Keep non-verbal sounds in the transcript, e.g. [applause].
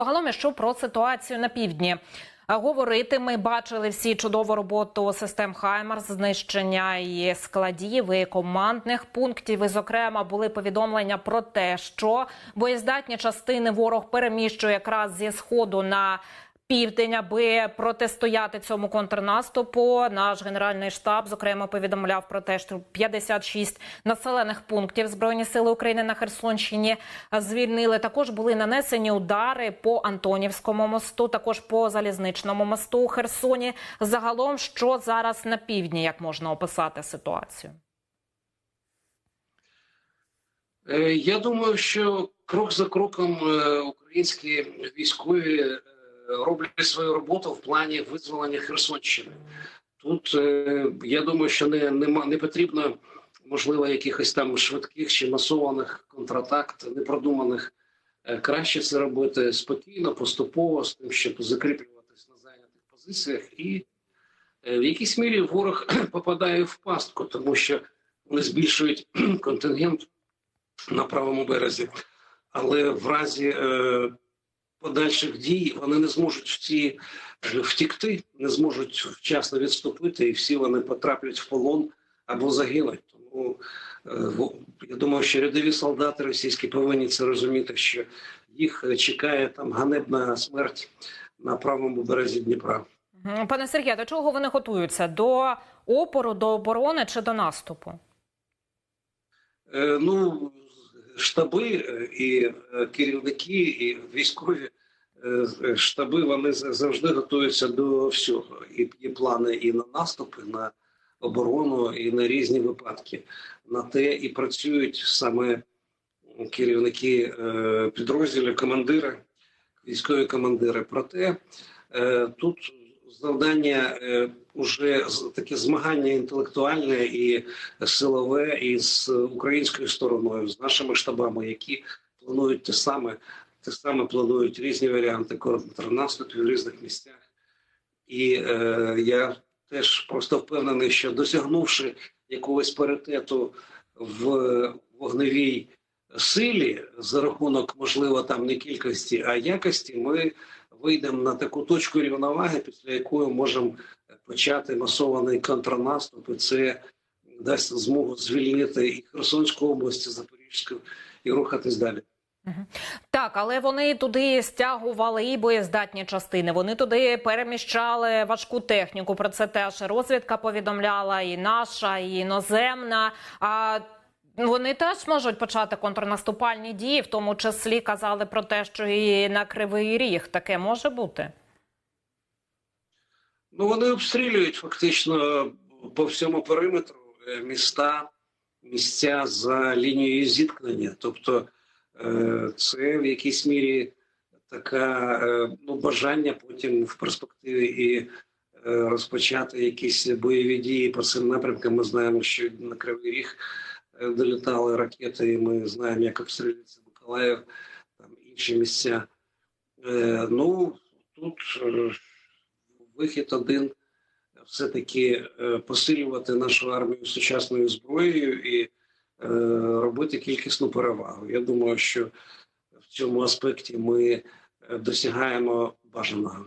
Загалом, що про ситуацію на півдні. Говорити ми бачили всі чудову роботу систем Хаймарс, знищення і складів, і командних пунктів. І, зокрема, були повідомлення про те, що боєздатні частини ворог переміщує якраз зі сходу на південь, аби протистояти цьому контрнаступу. Наш генеральний штаб зокрема повідомляв про те, що 56 населених пунктів збройні сили України на Херсонщині звільнили. Також були нанесені удари по Антонівському мосту, також по залізничному мосту у Херсоні. Загалом, що зараз на півдні, як можна описати ситуацію? Е, Я думаю, що крок за кроком е, українські військові е, роблять свою роботу в плані визволення Херсонщини. Тут е, я думаю, що не, нема, не потрібно можливо якихось там швидких чи масованих контратак, непродуманих. Е, Краще це робити спокійно, поступово, з тим, щоб закріплюватись на зайнятих позиціях, і е, в якійсь мірі ворог [clears throat] попадає в пастку, тому що вони збільшують [clears throat] контингент на правому березі, але в разі подальших дій вони не зможуть всі е, втікти, не зможуть вчасно відступити, і всі вони потраплять в полон або загинуть. Тому е, я думаю, що рядові солдати російські повинні це розуміти, що їх е, чекає там ганебна смерть на правому березі Дніпра. Пане Сергію, до чого вони готуються? До опору, до оборони чи до наступу? Ну, штаби е, і е, керівники, і військові е, штаби вони завжди готуються до всього. І є плани і на наступи, на оборону, і на різні випадки. На те і працюють саме керівники підрозділів, командири, військові командири. Проте тут завдання е, уже таке змагання інтелектуальне і силове і з українською стороною, з нашими штабами, які планують те саме, те саме планують різні варіанти контрнаступів в різних місцях. І е, я теж просто впевнений, що досягнувши якогось паритету в вогневій силі за рахунок, можливо, там не кількості, а якості, ми вийдемо на таку точку рівноваги, після якої можемо почати масований контрнаступ. І це дасть змогу звільнити і Херсонську область, і Запорізьку, і рухатись далі. Так, але вони туди стягували і боєздатні частини. Вони туди переміщали важку техніку. Про це теж розвідка повідомляла, і наша, і іноземна. А вони теж можуть почати контрнаступальні дії, в тому числі казали про те, що і на кривий ріг таке може бути. Ну вони обстрілюють фактично по всьому периметру е, міста, місця за лінією зіткнення. Тобто е, це в якійсь мірі така е, ну, бажання потім в перспективі і е, розпочати якісь бойові дії по цим напрямкам. Ми знаємо, що на Кривий Ріг долітали ракети, і ми знаємо, як обстрілюється Миколаїв, там інші місця. Е, ну тут. е, вихід один все-таки посилювати нашу армію сучасною зброєю і робити кількісну перевагу. Я думаю, що в цьому аспекті ми досягаємо бажаного.